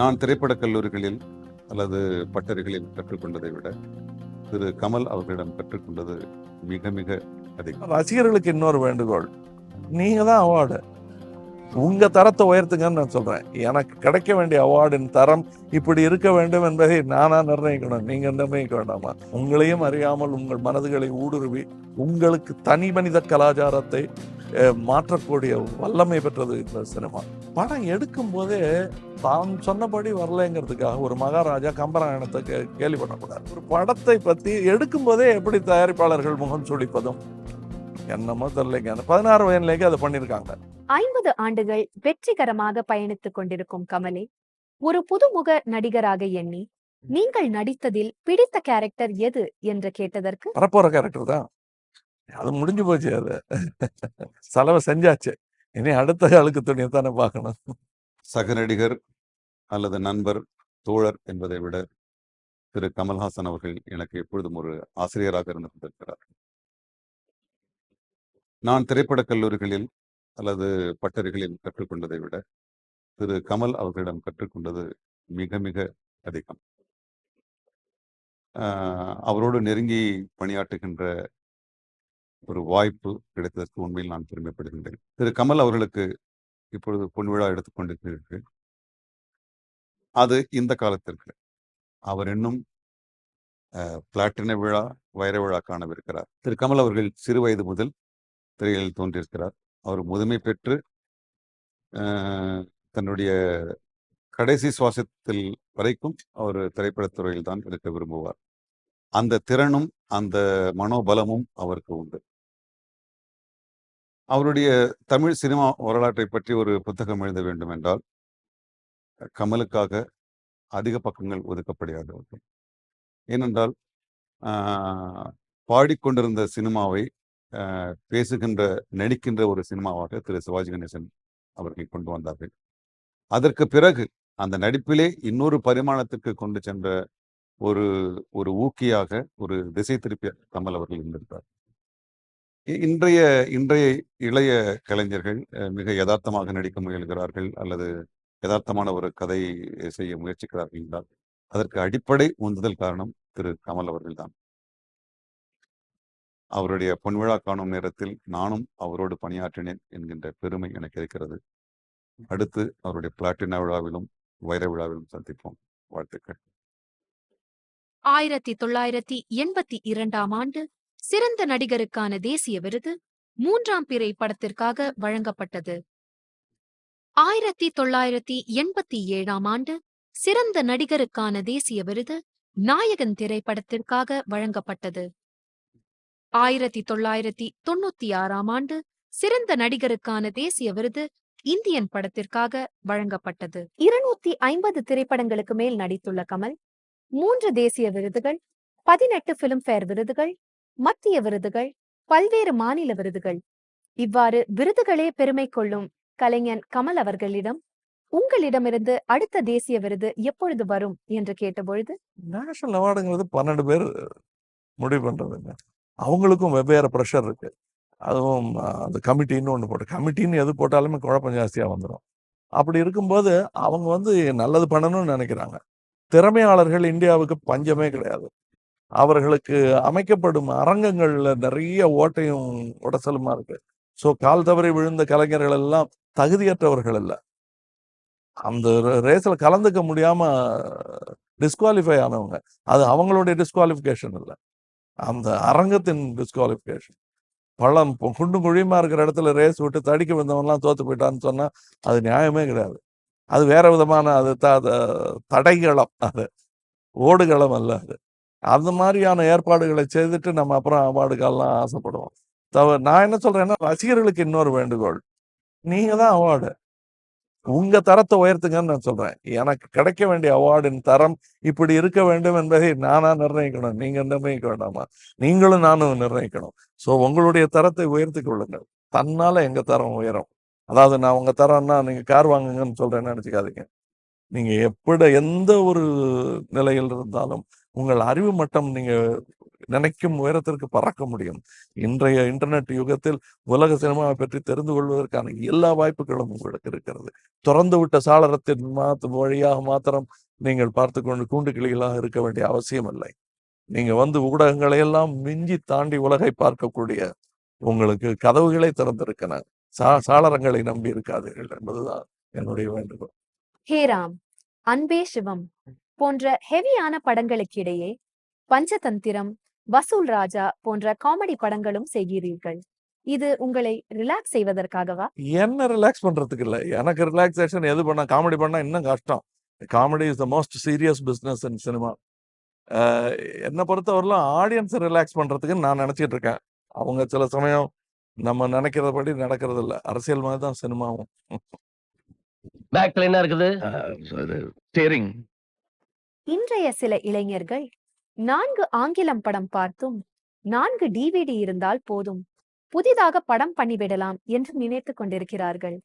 நான் திரைப்படக் கல்லூரிகளில் அல்லது பட்டறைகளில் கற்றுக்கொண்டதை விட திரு கமல் அவர்களிடம் கற்றுக்கொண்டது மிக மிக அதிகம். ரசிகர்களுக்கு இன்னொரு வேண்டுகோள். நீங்க தான் அவார்டு உங்க தரத்தை உயர்த்துங்கன்னு நான் சொல்றேன். எனக்கு கிடைக்க வேண்டிய அவார்டின் தரம் இப்படி இருக்க வேண்டும் என்பதை நானா நிர்ணயிக்கணும். நீங்க நிர்ணயிக்க வேண்டாமா? உங்களையும் அறியாமல் உங்கள் மனதுகளை ஊடுருவி உங்களுக்கு தனி மனித கலாச்சாரத்தை மாற்றக்கூடிய வல்லமை பெற்றது இந்த சினிமா. படம் எடுக்கும் போதே தான் சொன்னபடி வரலைங்கிறதுக்காக ஒரு மகாராஜா கம்பராயணத்தை கே- கேலி பண்ணக்கூடாது ஒரு படத்தை பத்தி எடுக்கும் போதே எப்படி தயாரிப்பாளர்கள் முகம் சுளிப்பதும் என்னமோ தெரியலைங்க. அந்த பதினாறு வயதுலேயே அதை பண்ணியிருக்காங்க. ஐம்பது ஆண்டுகள் வெற்றிகரமாக பயணித்துக் கொண்டிருக்கும் கமலை ஒரு புதுமுக நடிகராக எண்ணி நீங்கள் நடித்ததில் பிடித்த கேரக்டர் எது? என்று கேட்டதற்கு வரப்போற கேரக்டர் தான். அது முடிஞ்சு போச்சு அது. செலவை செஞ்சாச்சு. இனி அடுத்த ஆளுக்கு துணியை தானே பார்க்கணும். சக நடிகர் அல்லது நண்பர் தோழர் என்பதை விட திரு. கமல்ஹாசன் அவர்கள் எனக்கு எப்பொழுதும் ஒரு ஆசிரியராக இருந்து கொண்டிருக்கிறார். நான் திரைப்படக் கல்லூரிகளில் அல்லது பட்டறைகளில் கற்றுக்கொண்டதை விட திரு. கமல் அவர்களிடம் கற்றுக்கொண்டது மிக மிக அதிகம். ஆஹ் அவரோடு நெருங்கி பணியாற்றுகின்ற ஒரு வாய்ப்பு கிடைத்ததற்கு உண்மையில் நான் பெருமைப்படுகின்றேன். திரு. கமல் அவர்களுக்கு இப்பொழுது பொன் விழா எடுத்துக்கொண்டிருக்கிறீர்கள் அது இந்த காலத்திற்கு. அவர் இன்னும் பிளாட்டின விழா வைர விழா காணவிருக்கிறார். திரு. கமல் அவர்கள் சிறு வயது முதல் திரையில் தோன்றியிருக்கிறார் அவர் முதுமை பெற்று தன்னுடைய கடைசி சுவாசத்தில் வரைக்கும் அவர் திரைப்படத்துறையில் தான் இருக்க விரும்புவார். அந்த திறனும் அந்த மனோபலமும் அவருக்கு உண்டு. அவருடைய தமிழ் சினிமா வரலாற்றை பற்றி ஒரு புத்தகம் எழுத வேண்டும் என்றால் கமலுக்காக அதிக பக்கங்கள் ஒதுக்கப்படாதவர்கள் ஏனென்றால் ஆஹ், பாடிக்கொண்டிருந்த சினிமாவை பேசுகின்ற நடிக்கின்ற ஒரு சினிமாவாக திரு. சிவாஜி கணேசன் அவர்கள் கொண்டு வந்தார்கள். அதற்கு பிறகு அந்த நடிப்பிலே இன்னொரு பரிமாணத்திற்கு கொண்டு சென்ற ஒரு ஒரு ஊக்கியாக ஒரு திசை திருப்பிய கமல் அவர்கள் இருந்திருக்கார் இன்றைய இன்றைய இளைய கலைஞர்கள் மிக யதார்த்தமாக நடிக்க முயல்கிறார்கள் அல்லது யதார்த்தமான ஒரு கதை செய்ய முயற்சிக்கிறார்கள் என்றால் அதற்கு அடிப்படை உந்துதல் காரணம் திரு. கமல் அவர்கள்தான். அவருடைய பொன்விழா காணும் நேரத்தில் நானும் அவரோடு பணியாற்றினேன் என்கின்ற பெருமை எனக்கு இருக்கிறது. அடுத்து அவருடைய பிளாட்டினா விழாவிலும் வைர விழாவிலும் சந்திப்போம். வாழ்த்துக்கள். ஆயிரத்தி தொள்ளாயிரத்தி எண்பத்தி இரண்டாம் ஆண்டு சிறந்த நடிகருக்கான தேசிய விருது மூன்றாம் பிறை படத்திற்காக வழங்கப்பட்டது. ஆயிரத்தி தொள்ளாயிரத்தி எண்பத்தி ஏழாம் ஆண்டு சிறந்த நடிகருக்கான தேசிய விருது நாயகன் திரைப்படத்திற்காக வழங்கப்பட்டது. ஆயிரத்தி தொள்ளாயிரத்தி தொண்ணூத்தி ஆறாம் ஆண்டு சிறந்த நடிகருக்கான தேசிய விருது இந்தியன் படத்திற்காக வழங்கப்பட்டது. இருநூத்தி ஐம்பது திரைப்படங்களுக்கு மேல் நடித்துள்ள கமல் மூன்று தேசிய விருதுகள் பதினெட்டு பிலிம்பேர் விருதுகள் மத்திய விருதுகள் பல்வேறு மாநில விருதுகள். இவ்வாறு விருதுகளே பெருமை கொள்ளும் கலைஞன் கமல் அவர்களிடம் உங்களிடமிருந்து அடுத்த தேசிய விருது எப்பொழுது வரும்? என்று கேட்டபொழுது நேஷனல் அவார்டுங்கிறது பன்னெண்டு பேர் முடிவு பண்றதுங்க. அவங்களுக்கும் வெவ்வேறு ப்ரெஷர் இருக்கு. அதுவும் அந்த கமிட்டின்னு ஒன்று போட்டு கமிட்டின்னு எது போட்டாலுமே குழப்பம் ஜாஸ்தியாக வந்துடும் அப்படி இருக்கும்போது அவங்க வந்து நல்லது பண்ணணும்னு நினைக்கிறாங்க. திறமையாளர்கள் இந்தியாவுக்கு பஞ்சமே கிடையாது. அவர்களுக்கு அமைக்கப்படும் அரங்கங்கள்ல நிறைய ஓட்டையும் உடசலுமா இருக்கு. ஸோ கால் தவறி விழுந்த கலைஞர்கள் எல்லாம் தகுதியற்றவர்கள் அல்ல. அந்த ரேஸில் கலந்துக்க முடியாம டிஸ்குவாலிஃபை ஆனவங்க. அது அவங்களுடைய டிஸ்குவாலிஃபிகேஷன் இல்லை அந்த அரங்கத்தின் டிஸ்குவாலிஃபிகேஷன் பழம் குண்டும் குழியுமா இருக்கிற இடத்துல ரேஸ் விட்டு தடிக்க வந்தவன்லாம் தோத்து போயிட்டான்னு சொன்னா அது நியாயமே கிடையாது. அது வேற விதமான அது த- தடைகளம் அது. ஓடுகளம் அல்ல அது. அந்த மாதிரியான ஏற்பாடுகளை செய்துட்டு நம்ம அப்புறம் அவார்டுக்கெல்லாம் ஆசைப்படுவோம். தவ நான் என்ன சொல்றேன்னா ரசிகர்களுக்கு இன்னொரு வேண்டுகோள். நீங்க தான் அவார்டு. உங்க தரத்தை உயர்த்துங்கன்னு நான் சொல்றேன். எனக்கு கிடைக்க வேண்டிய அவார்டின் தரம் இப்படி இருக்க வேண்டும் என்பதை நானா நிர்ணயிக்கணும். நீங்க நிர்ணயிக்க வேண்டாமா? நீங்களும் நானும் நிர்ணயிக்கணும். ஸோ உங்களுடைய தரத்தை உயர்த்தி கொள்ளுங்கள். தன்னால எங்க தரம் உயரும். அதாவது நான் உங்க தரம்னா நீங்க கார் வாங்குங்கன்னு சொல்றேன்னு நினைச்சுக்காதீங்க. நீங்க எப்படி எந்த ஒரு நிலையில் இருந்தாலும் உங்கள் அறிவு மட்டம் நீங்க நினைக்கும் உயரத்திற்கு பறக்க முடியும். இன்றைய இன்டர்நெட் யுகத்தில் உலக சினிமாவை பற்றி தெரிந்து கொள்வதற்கான எல்லா வாய்ப்புகளும் உங்களுக்கு இருக்கிறது. திறந்து விட்ட சாளரத்தின் மாத்து வழியாக மாத்திரம் நீங்கள் பார்த்து கொண்டு கூண்டு கிளிகளாக இருக்க வேண்டிய அவசியம் இல்லை. நீங்க வந்து ஊடகங்களை எல்லாம் மிஞ்சி தாண்டி உலகை பார்க்கக்கூடிய உங்களுக்கு கதவுகளை திறந்திருக்கின. சா சாளரங்களை நம்பி இருக்காதீர்கள் என்பதுதான் என்னுடைய வேண்டுகோள். ஹே ராம் அன்பே சிவம். போன்ற ஹெவியான படங்களுக்கிடையே பஞ்சதந்திரம் வசூல் ராஜா போன்ற காமெடி படங்களும் செய்கிறீர்கள். இது உங்களை ரிலாக்ஸ் செய்வதற்காகவா? என்ன ரிலாக்ஸ் பண்றதுக்கு இல்லை. எனக்கு ரிலாக்ஸேஷன் எது பண்ணா காமெடி பண்ணா இன்னும் கஷ்டம். Comedy is the most serious business in cinema என்னை பொறுத்தவரையிலும் ஆடியன்ஸை ரிலாக்ஸ் பண்றதுக்கு நான் நினைச்சிட்டு இருக்கேன். அவங்க சில சமயம் நம்ம நினைக்கிறபடி நடக்கிறது இல்ல. அரசியல் மாதிரி தான் சினிமாவும் பேக்ல என்ன இருக்குது. ஸ்டீரிங் இன்றைய சில இளைஞர்கள் நான்கு ஆங்கிலம் படம் பார்த்தும் நான்கு டிவிடி இருந்தால் போதும் புதிதாக படம் பண்ணிவிடலாம் என்று நினைத்துக் கொண்டிருக்கிறார்கள்.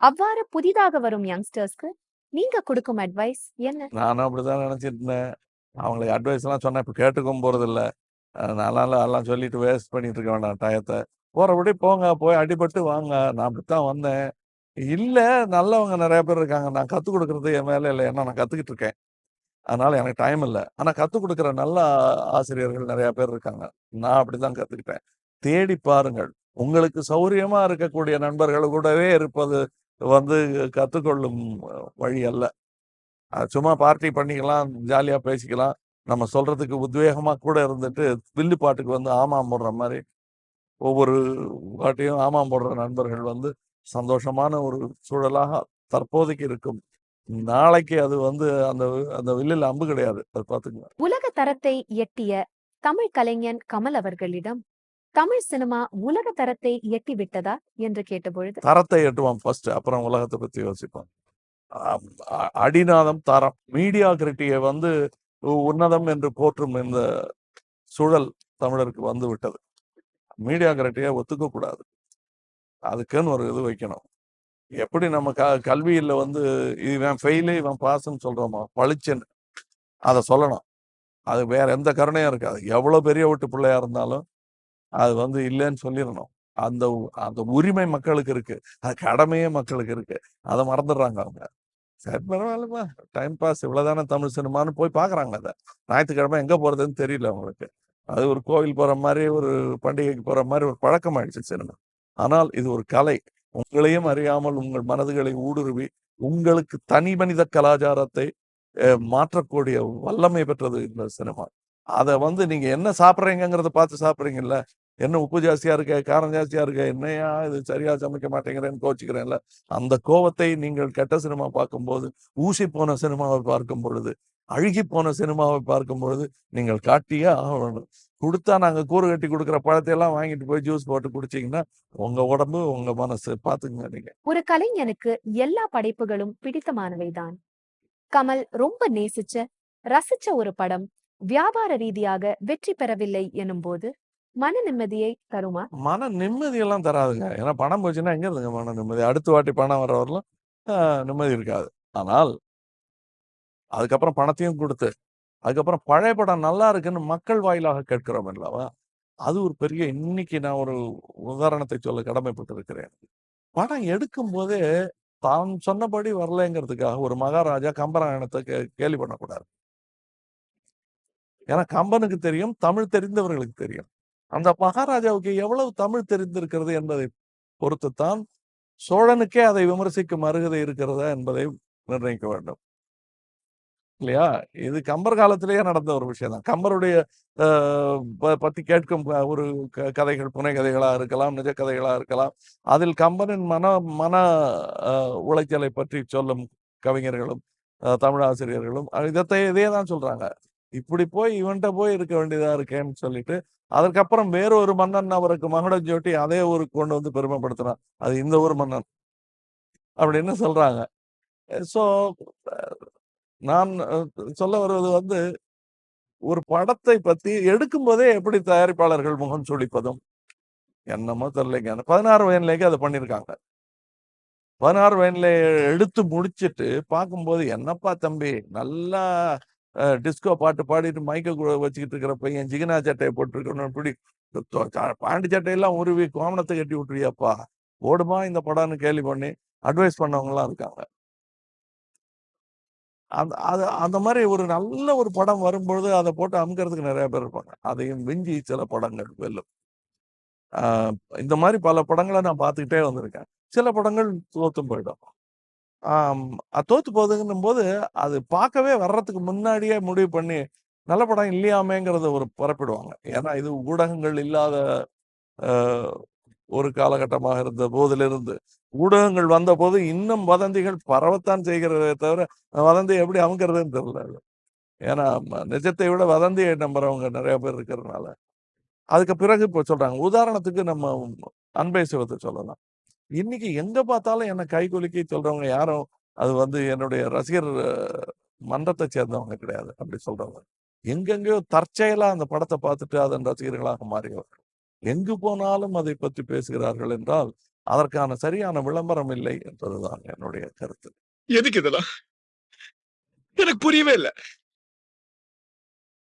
அவ்வாறு புதிதாக வரும் யங்ஸ்டர்ஸ்க்கு நீங்க கொடுக்கும் அட்வைஸ் என்ன? நானும் அப்படிதான் நினைச்சிட்டு இருந்தேன். அவங்களுக்கு அட்வைஸ் எல்லாம் சொன்னா இப்ப கேட்டுக்கும் போறது இல்ல நல்லா எல்லாம் சொல்லிட்டு வேஸ்ட் பண்ணிட்டு இருக்க வேண்டாம் டயத்தை. போறபடி போங்க போய் அடிபட்டு வாங்க. நான் அப்படித்தான் வந்தேன். இல்ல நல்லவங்க நிறைய பேர் இருக்காங்க. நான் கத்துக் கொடுக்கறது என் வேலை இல்லை ஏன்னா நான் கத்துக்கிட்டு இருக்கேன். அதனால எனக்கு டைம் இல்லை. ஆனா கற்றுக் கொடுக்குற நல்ல ஆசிரியர்கள் நிறைய பேர் இருக்காங்க. நான் அப்படிதான் கத்துக்கிட்டேன். தேடி பாருங்கள். உங்களுக்கு சௌரியமா இருக்கக்கூடிய நண்பர்கள் கூடவே இருப்பது வந்து கத்துக்கொள்ளும் வழி அல்ல. சும்மா பார்ட்டி பண்ணிக்கலாம் ஜாலியா பேசிக்கலாம். நம்ம சொல்றதுக்கு உத்வேகமா கூட இருந்துட்டு வில்லு பாட்டுக்கு வந்து ஆமாம் போடுற மாதிரி ஒவ்வொரு வாட்டியும் ஆமாம் போடுற நண்பர்கள் வந்து சந்தோஷமான ஒரு சூழலாக தற்போதைக்கு இருக்கும். நாளைக்கு அது வந்து அந்த அந்த வில்லில் அம்பு கிடையாது. அது பார்த்துக்கங்க. உலக தரத்தை எட்டிய தமிழ் கலைஞன் கமல் அவர்களிடம் தமிழ் சினிமா உலக தரத்தை எட்டி விட்டதா என்று கேட்டபொழுது தரத்தை எட்டுவான் ஃபர்ஸ்ட் அப்புறம் உலகத்தை பத்தி யோசிப்பான். அடிநாதம் தரம் மீடியா கிரிட்டியை வந்து உன்னதம் என்று போற்றும் இந்த சூழல் தமிழருக்கு வந்து விட்டது. மீடியா கிரிட்டியை ஒத்துக்க கூடாது அதுக்குன்னு ஒரு இது வைக்கணும். எப்படி நம்ம க கல்வியில வந்து இவன் ஃபெயிலு இவன் பாஸ்ன்னு சொல்கிறோமா பளிச்சுன்னு அதை சொல்லணும். அது வேற எந்த கருணையும் இருக்காது. எவ்வளவு பெரிய வீட்டு பிள்ளையா இருந்தாலும் அது வந்து இல்லைன்னு சொல்லிடணும். அந்த அந்த உரிமை மக்களுக்கு இருக்கு. அது கடமையே மக்களுக்கு இருக்கு. அதை மறந்துடுறாங்க அவங்க. சரி பரவாயில்லப்பா. டைம் பாஸ் இவ்வளோதானே தமிழ் சினிமான்னு போய் பாக்குறாங்க அதை. ஞாயிற்றுக்கிழமை எங்க போறதுன்னு தெரியல அவங்களுக்கு. அது ஒரு கோவில் போற மாதிரி ஒரு பண்டிகைக்கு போற மாதிரி ஒரு பழக்கம் ஆயிடுச்சு சினிமா. ஆனால் இது ஒரு கலை. உங்களையும் அறியாமல் உங்கள் மனதுகளை ஊடுருவி உங்களுக்கு தனி மனித கலாச்சாரத்தை அஹ், மாற்றக்கூடிய வல்லமை பெற்றது இந்த சினிமா. அதை வந்து நீங்க என்ன சாப்பிட்றீங்கிறத பார்த்து சாப்பிட்றீங்கல்ல? என்ன உப்பு ஜாஸ்தியா இருக்க காரம் ஜாஸ்தியா இருக்க என்னையா இது சரியா சமைக்க மாட்டேங்கிறேன்னு கோச்சிக்கிறேன்ல? அந்த கோவத்தை நீங்கள் கெட்ட சினிமா பார்க்கும்போது ஊசி போன சினிமாவை பார்க்கும் பொழுது அழுகி போன சினிமாவை பார்க்கும் பொழுது நீங்கள் காட்டியே ஆகணும். கொடுத்தா நாங்க கூறு கட்டி கொடுக்குற பழத்தை எல்லாம் வாங்கிட்டு போய் ஜூஸ் போட்டு குடிச்சீங்கன்னா உங்க உடம்பு உங்க மனசு பாத்துக்கங்க நீங்க. ஒரு கலைஞனுக்கு எல்லா படைப்புகளும் பிடித்தமானவைதான் கமல் ரொம்ப நேசிச்ச ரசிச்ச ஒரு படம். வியாபார ரீதியாக வெற்றி பெறவில்லை எனும்போது மன நிம்மதியை தருமா? மன நிம்மதியெல்லாம் தராதுங்க. ஏன்னா பணம் போச்சுன்னா எங்க இருந்துங்க மன நிம்மதி? அடுத்த வாட்டி பணம் வர வரலாம் நிம்மதி இருக்காது. ஆனால் அதுக்கப்புறம் பணத்தையும் கொடுத்து அதுக்கப்புறம் பழைய படம் நல்லா இருக்குன்னு மக்கள் வாயிலாக கேட்கிறோம் அல்லவா அது ஒரு பெரிய இன்னைக்கு நான் ஒரு உதாரணத்தை சொல்ல கடமைப்பட்டு இருக்கிறேன் படம் எடுக்கும் போதே தான் சொன்னபடி வரலைங்கிறதுக்காக ஒரு மகாராஜா கம்பராயணத்தை கே- கேலி பண்ணக்கூடாது. ஏன்னா கம்பனுக்கு தெரியும் தமிழ் தெரிந்தவர்களுக்கு தெரியும். அந்த மகாராஜாவுக்கு எவ்வளவு தமிழ் தெரிந்திருக்கிறது என்பதை பொறுத்துத்தான் சோழனுக்கே அதை விமர்சிக்கும் அருகதை இருக்கிறதா என்பதை நிர்ணயிக்க வேண்டும். இல்லையா? இது கம்பர் காலத்திலேயே நடந்த ஒரு விஷயம் தான். கம்பருடைய ஆஹ், பத்தி கேட்கும் ஒரு க- கதைகள் புனை கதைகளா இருக்கலாம் நிஜ கதைகளா இருக்கலாம். அதில் கம்பனின் மன மன உளைச்சலை பற்றி சொல்லும் கவிஞர்களும் ஆஹ், தமிழ் ஆசிரியர்களும் இதை இதே தான் சொல்றாங்க. இப்படி போய் இவன்கிட்ட போய் இருக்க வேண்டியதா இருக்கேன்னு சொல்லிட்டு அதற்கப்புறம் வேறொரு மன்னன் அவருக்கு மகுடம் ஜோட்டி அதே ஊருக்கு கொண்டு வந்து பெருமைப்படுத்துறான். அது இந்த ஊர் மன்னன். அப்படின்னு சொல்றாங்க. ஸோ நான் சொல்ல வருவது வந்து ஒரு படத்தை பத்தி எடுக்கும் போதே எப்படி தயாரிப்பாளர்கள் முகம் சுழிப்பதும் என்னமோ தெரியலைங்க. அந்த பதினாறு வயதுலேயே அதை பண்ணியிருக்காங்க. பதினாறு வயதுல எடுத்து முடிச்சிட்டு பார்க்கும்போது என்னப்பா தம்பி நல்லா டிஸ்கோ பாட்டு பாடிட்டு மைக்க கூட வச்சுக்கிட்டு இருக்கிற பையன் ஜிகினா சட்டையை போட்டிருக்கணும் இப்படி தொ- பாண்டி சட்டையெல்லாம் உருவி கோமணத்தை கட்டி விட்டுருவியாப்பா ஓடுமா இந்த படம்னு கேள்வி பண்ணி அட்வைஸ் பண்ணவங்கலாம் இருக்காங்க. அந்த அது அந்த மாதிரி ஒரு நல்ல ஒரு படம் வரும்பொழுது அதை போட்டு அமுக்கிறதுக்கு நிறைய பேர் இருப்பாங்க. அதையும் விஞ்சி சில படங்கள் வெல்லும். ஆஹ் இந்த மாதிரி பல படங்களை நான் பார்த்துக்கிட்டே வந்திருக்கேன். சில படங்கள் தோத்தும் போயிடும். தோத்து போகுதுன்னும் போது அது பார்க்கவே வர்றதுக்கு முன்னாடியே முடிவு பண்ணி நல்ல படம் இல்லையாமேங்கிறத ஒரு பரப்பிடுவாங்க ஏன்னா இது ஊடகங்கள் இல்லாத ஆஹ், ஒரு காலகட்டமாக இருந்த போதிலிருந்து ஊடகங்கள் வந்த போது இன்னும் வதந்திகள் பரவத்தான் செய்கிறதே தவிர அந்த வதந்தி எப்படி அமுக்கிறதுன்னு தெரியல ஏன்னா நிஜத்தை விட வதந்தியை நம்புறவங்க நிறைய பேர் இருக்கிறதுனால. அதுக்கு பிறகு இப்போ சொல்றாங்க. உதாரணத்துக்கு நம்ம அன்பை சிவத்தை சொல்லலாம். இன்னைக்கு எங்க பார்த்தாலும் என்னை கை குலுக்கி சொல்றவங்க யாரும் அது வந்து என்னுடைய ரசிகர் மன்றத்தை சேர்ந்தவங்க கிடையாது. அப்படி சொல்றவங்க. எங்கெங்கேயோ தற்செயலா அந்த படத்தை பார்த்துட்டு அதன் ரசிகர்களாக மாறியவர்கள். எங்கு போனாலும் அதை பற்றி பேசுகிறார்கள் என்றால் அதற்கான சரியான விளம்பரம் இல்லை என்பதுதான் என்னுடைய கருத்து. எதுக்கு இதெல்லாம்? எனக்கு புரியவே இல்லை.